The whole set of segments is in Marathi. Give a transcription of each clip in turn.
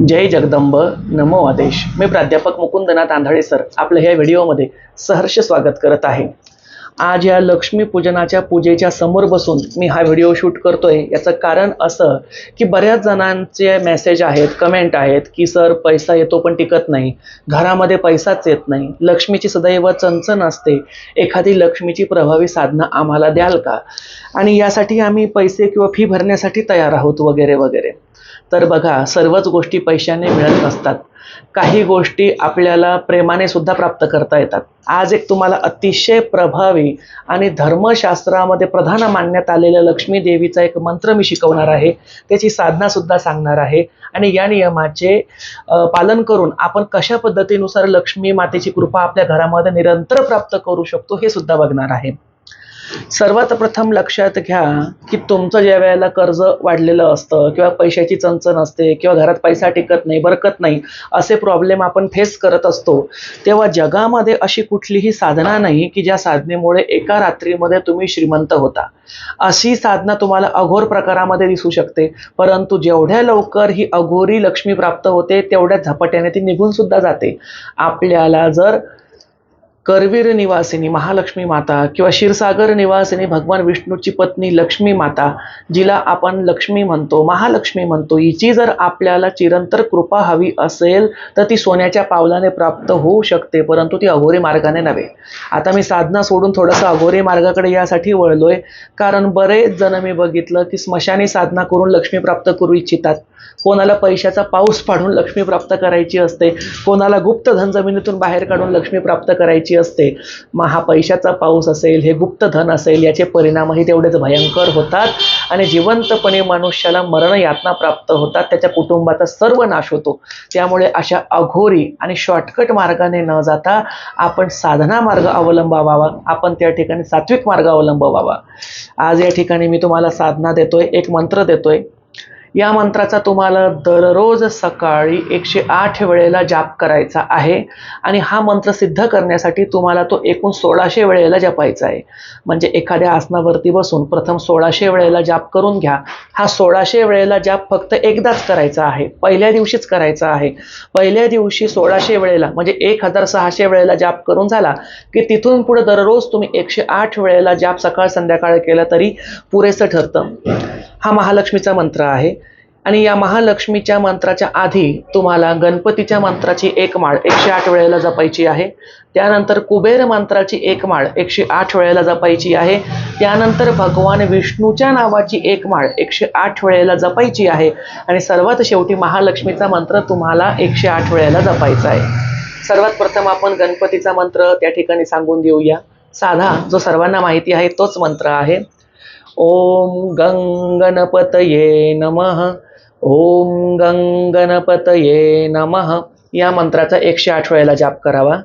जय जगदंब नमो आदेश. मी प्राध्यापक मुकुंदनाथ आंधळे सर. आपलं ह्या व्हिडिओमध्ये सहर्ष स्वागत करत आहे. आज या लक्ष्मी पूजनाच्या पूजेच्या समोर बसून मी हा व्हिडिओ शूट करतोय. याचं कारण असं की बऱ्याच जणांचे मेसेज आहेत कमेंट आहेत की सर पैसा येतो पण टिकत नाही. घरामध्ये पैसाच येत नाही. लक्ष्मीची सदैव चणचण असते. एखादी लक्ष्मीची प्रभावी साधना आम्हाला द्याल का? आणि यासाठी आम्ही पैसे किंवा फी भरण्यासाठी तयार आहोत वगैरे वगैरे. तर बघा सर्वच गोष्टी पैशाने मिळत नसतात काही गोष्टी आपल्याला प्रेमाने सुद्धा प्राप्त करता येतात. आज एक तुम्हाला अतिशय प्रभावी आणि धर्मशास्त्रामध्ये प्रधान मानण्यात आलेल्या लक्ष्मी देवीचा एक मंत्र मी शिकवणार आहे. त्याची साधना सुद्धा सांगणार आहे. आणि या नियमाचे पालन करून आपण कशा पद्धतीनुसार लक्ष्मी मातेची कृपा आपल्या घरामध्ये निरंतर प्राप्त करू शकतो हे सुद्धा बघणार आहे. सर्वात प्रथम लक्षात घ्या की तुमचं ज्या वेळेला कर्ज वाढलेलं असतं किंवा पैशाची चणचण असते किंवा घरात पैसा टिकत नाही बरकत नाही असे प्रॉब्लेम आपण फेस करत असतो तेव्हा जगामध्ये अशी कुठलीही साधना नाही की ज्या साधनेमुळे एका रात्रीमध्ये तुम्ही श्रीमंत होता. अशी साधना तुम्हाला अघोर प्रकारामध्ये दिसू शकते परंतु जेवढ्या लवकर ही अघोरी लक्ष्मी प्राप्त होते तेवढ्या झपाट्याने ती निघून सुद्धा जाते. आपल्याला जर करवीर निवासिनी महालक्ष्मी माता किंवा क्षीरसागर निवासिनी भगवान विष्णूची पत्नी लक्ष्मी माता जिला आपण लक्ष्मी म्हणतो महालक्ष्मी म्हणतो हिची जर आपल्याला चिरंतर कृपा हवी असेल तर ती सोन्याच्या पावलाने प्राप्त होऊ शकते परंतु ती अघोरी मार्गाने नव्हे. आता मी साधना सोडून थोडंसं अघोरी मार्गाकडे यासाठी वळलोय कारण बरेच जण मी बघितलं की स्मशानी साधना करून लक्ष्मी प्राप्त करू इच्छितात. कोणाला पैशाचा पाऊस पाडून लक्ष्मी प्राप्त करायची असते कोणाला गुप्त धन जमिनीतून बाहेर काढून लक्ष्मी प्राप्त करायची असते मग हा पैशाचा पाऊस असेल हे गुप्त धन असेल याचे परिणामही तेवढेच भयंकर होतात. आणि जिवंतपणे मनुष्याला मरण यातना प्राप्त होतात त्याच्या कुटुंबाचा सर्व नाश होतो. त्यामुळे अशा अघोरी आणि शॉर्टकट मार्गाने न जाता आपण साधना मार्ग अवलंबावा आपण त्या ठिकाणी सात्विक मार्ग अवलंबावा आज या ठिकाणी मी तुम्हाला साधना देतोय एक मंत्र देतोय. या मंत्राचा तुम्हाला दररोज सकाळी एकशे आठ वेळेला जाप करायचा आहे. आणि हा मंत्र सिद्ध करण्यासाठी तुम्हाला तो एकूण सोळाशे वेळेला जपायचा आहे. म्हणजे एखाद्या आसनावरती बसून प्रथम सोळाशे वेळेला जाप करून घ्या. हा सोळाशे वेळेला जाप फक्त एकदाच करायचा आहे. पहिल्या दिवशीच करायचा आहे. पहिल्या दिवशी सोळाशे वेळेला म्हणजे एक हजार सहाशे वेळेला जाप करून झाला की तिथून पुढे दररोज तुम्ही एकशे आठ वेळेला जाप सकाळ संध्याकाळ केला तरी पुरेसं ठरतं. हा महालक्ष्मीचा मंत्र आहे. आणि या महालक्ष्मीच्या मंत्राच्या आधी तुम्हाला गणपतीच्या मंत्राची एक माळ एकशे आठ वेळेला जपायची आहे. त्यानंतर कुबेर मंत्राची एक माळ एकशे आठ वेळेला जपायची आहे. त्यानंतर भगवान विष्णूच्या नावाची एक माळ एकशे आठ वेळेला जपायची आहे. आणि सर्वात शेवटी महालक्ष्मीचा मंत्र तुम्हाला एकशे आठ वेळेला जपायचा आहे. सर्वात प्रथम आपण गणपतीचा मंत्र त्या ठिकाणी सांगून देऊया. साधा जो सर्वांना माहिती आहे तोच मंत्र आहे. ओम गंगणपतये नमः। ओम गंगणपतये नमः। या मंत्राचा एकशे आठ वेळेला जाप करावा.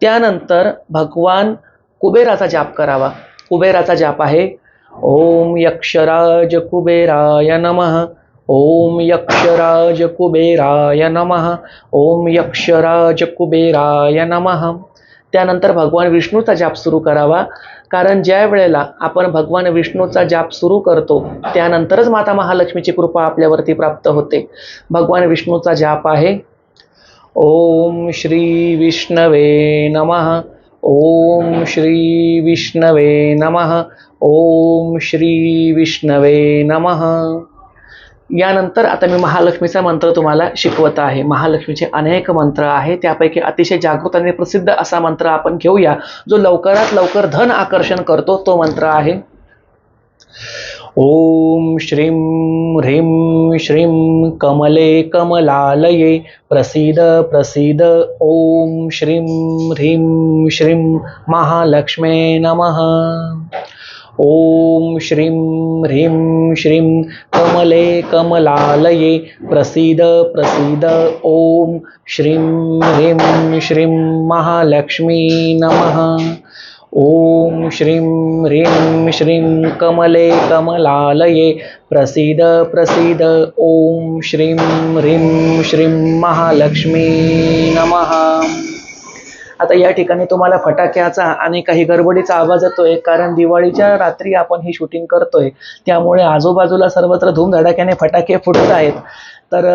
त्यानंतर भगवान कुबेराचा जाप करावा. कुबेराचा जाप आहे ओम यक्षराज कुबेराय नमः। ओम यक्षराज कुबेराय नमः। ओम यक्षराज कुबेराय नमः. त्यानंतर भगवान विष्णूचा जाप सुरू करावा. कारण ज्या वेळेला आपण भगवान विष्णूचा जाप सुरू करतो त्यानंतरच माता महालक्ष्मीची कृपा आपल्यावरती प्राप्त होते. भगवान विष्णूचा जाप आहे. ओम श्री विष्णवे नमः. ओम श्री विष्णवे नमः. ओम श्री विष्णवे नमः. यानंतर आता मी महालक्ष्मीचा मंत्र तुम्हाला शिकवत आहे. महालक्ष्मीचे अनेक मंत्र आहे त्यापैकी अतिशय जागृत आणि प्रसिद्ध असा मंत्र आपण घेऊया. जो लवकरात लवकर धन आकर्षण करतो तो मंत्र आहे. ओम श्रीं ह्रीं श्रीं कमले कमलालये प्रसीद प्रसीद। ओम श्रीं ह्रीं श्रीं महालक्ष्मे नमः। ॐ श्रीं ह्रीं श्रीं कमले कमलालये प्रसीद प्रसीद। ॐ श्रीं ह्रीं श्रीं महालक्ष्मी नमः। ॐ श्रीं ह्रीं श्रीं कमले कमलालये प्रसीद प्रसीद। ॐ श्रीं ह्रीं श्रीं महालक्ष्मी नमः। आता या ठिकाणी तुम्हाला फटाक्याचा आणि काही गडबडीचा आवाज येतोय कारण दिवाळीच्या रात्री आपण ही शूटिंग करतोय. त्यामुळे आजूबाजूला सर्वत्र धूमधडाक्याने फटाके फुटत आहेत. तर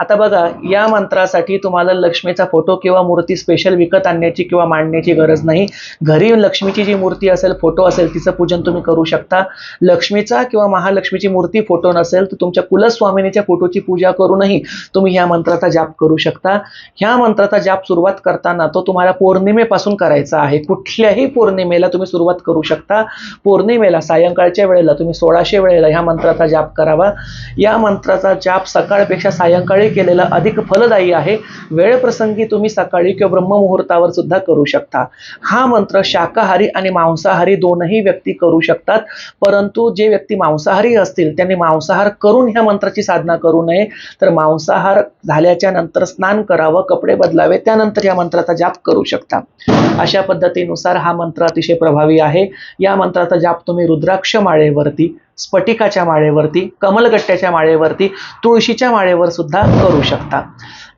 आता बघा या मंत्रासाठी तुम्हाला लक्ष्मीचा फोटो किंवा मूर्ती स्पेशल विकत आणण्याची किंवा मांडण्याची गरज नाही. घरी लक्ष्मीची जी मूर्ती असेल फोटो असेल तिचं पूजन तुम्ही करू शकता. लक्ष्मीचा किंवा महालक्ष्मीची मूर्ती फोटो नसेल तर तुमच्या कुलस्वामिनीच्या फोटोची पूजा करूनही तुम्ही ह्या मंत्राचा जाप करू शकता. ह्या मंत्राचा जाप सुरुवात करताना तो तुम्हाला पौर्णिमेपासून करायचा आहे. कुठल्याही पौर्णिमेला तुम्ही सुरुवात करू शकता. पौर्णिमेला सायंकाळच्या वेळेला तुम्ही सोळाशे वेळेला ह्या मंत्राचा जाप करावा. या मंत्राचा जाप सकाळ सकाळपेक्षा सायंकाळी केलेलं अधिक फलदायी आहे. वेळ प्रसंगी तुम्ही सकाळी किंवा ब्रह्ममुहूर्तावर सुद्धा करू शकता. हा मंत्र शाकाहारी आणि मांसाहारी दोनही व्यक्ती करू शकतात. परंतु जे व्यक्ती मांसाहारी असतील त्यांनी मांसाहार करून ह्या मंत्राची साधना करू नये. तर मांसाहार झाल्याच्यानंतर स्नान करावं कपडे बदलावे त्यानंतर या मंत्राचा जाप करू शकता. अशा पद्धतीनुसार हा मंत्र अतिशय प्रभावी आहे. या मंत्राचा जाप तुम्ही रुद्राक्ष माळेवरती स्फटिकाच्या माळेवरती कमलगट्ट्याच्या माळेवरती तुळशीच्या माळेवर सुद्धा करू शकता.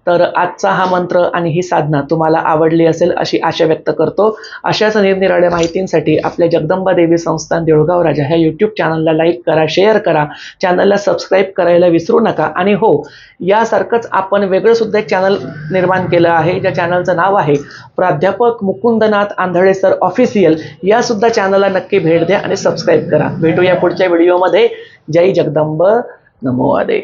तर आजचा हा मंत्र आणि ही साधना तुम्हाला आवडली असेल अशी आशा व्यक्त करतो. अशाच निरनिराळ्या माहितींसाठी आपल्या जगदंबा देवी संस्थान देऊळगाव राजा ह्या यूट्यूब चॅनलला लाईक करा शेअर करा. चॅनलला सबस्क्राईब करायला विसरू नका. आणि हो यासारखंच आपण वेगळं सुद्धा एक चॅनल निर्माण केलं आहे ज्या चॅनलचं नाव आहे प्राध्यापक मुकुंदनाथ आंधळे सर ऑफिशियल यासुद्धा चॅनलला नक्की भेट द्या आणि सबस्क्राईब करा. भेटूया पुढच्या व्हिडिओमध्ये जय जगदंब. नमो आदेश.